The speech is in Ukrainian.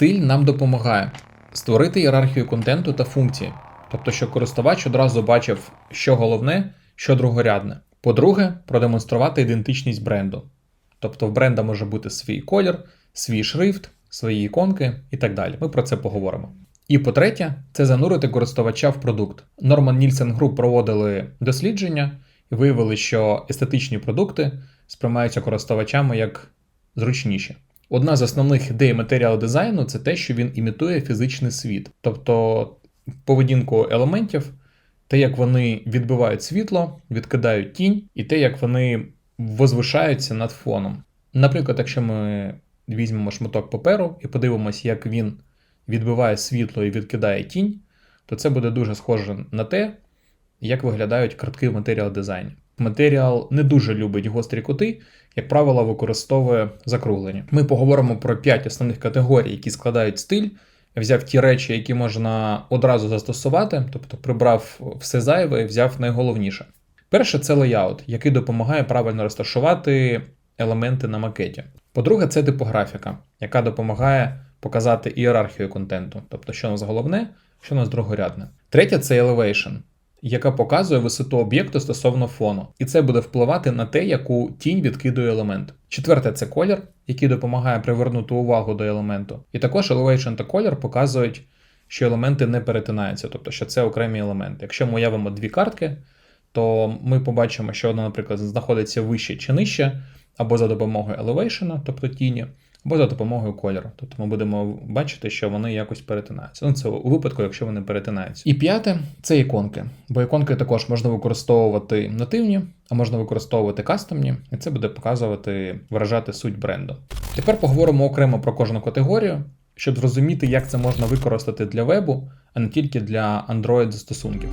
Стиль нам допомагає створити ієрархію контенту та функції, тобто, щоб користувач одразу бачив, що головне, що другорядне. По-друге, продемонструвати ідентичність бренду. Тобто в бренда може бути свій колір, свій шрифт, свої іконки і так далі. Ми про це поговоримо. І по-третє, це занурити користувача в продукт. Норман Нільсен Груп проводили дослідження і виявили, що естетичні продукти сприймаються користувачами як зручніші. Одна з основних ідей матеріал дизайну це те, що він імітує фізичний світ, тобто поведінку елементів, те, як вони відбивають світло, відкидають тінь, і те, як вони возвишаються над фоном. Наприклад, якщо ми візьмемо шматок паперу і подивимося, як він відбиває світло і відкидає тінь, то це буде дуже схоже на те, як виглядають картки в матеріал дизайні. Матеріал не дуже любить гострі кути, як правило, використовує закруглення. Ми поговоримо про 5 основних категорій, які складають стиль. Я взяв ті речі, які можна одразу застосувати, тобто прибрав все зайве і взяв найголовніше. Перше це леяут, який допомагає правильно розташувати елементи на макеті. По-друге, це типографіка, яка допомагає показати ієрархію контенту, тобто, що у нас головне, що у нас другорядне. Третє це elevation, яка показує висоту об'єкту стосовно фону, і це буде впливати на те, яку тінь відкидує елемент. Четверте це колір, який допомагає привернути увагу до елементу. І також elevation та колір показують, що елементи не перетинаються, тобто що це окремі елементи. Якщо ми уявимо дві картки, то ми побачимо, що одна, наприклад, знаходиться вище чи нижче, або за допомогою elevation, тобто тіні, або за допомогою кольору. Тобто ми будемо бачити, що вони якось перетинаються. Ну, це у випадку, якщо вони перетинаються. І п'яте це іконки. Бо іконки також можна використовувати нативні, а можна використовувати кастомні, і це буде показувати, виражати суть бренду. Тепер поговоримо окремо про кожну категорію, щоб зрозуміти, як це можна використати для вебу, а не тільки для Android застосунків.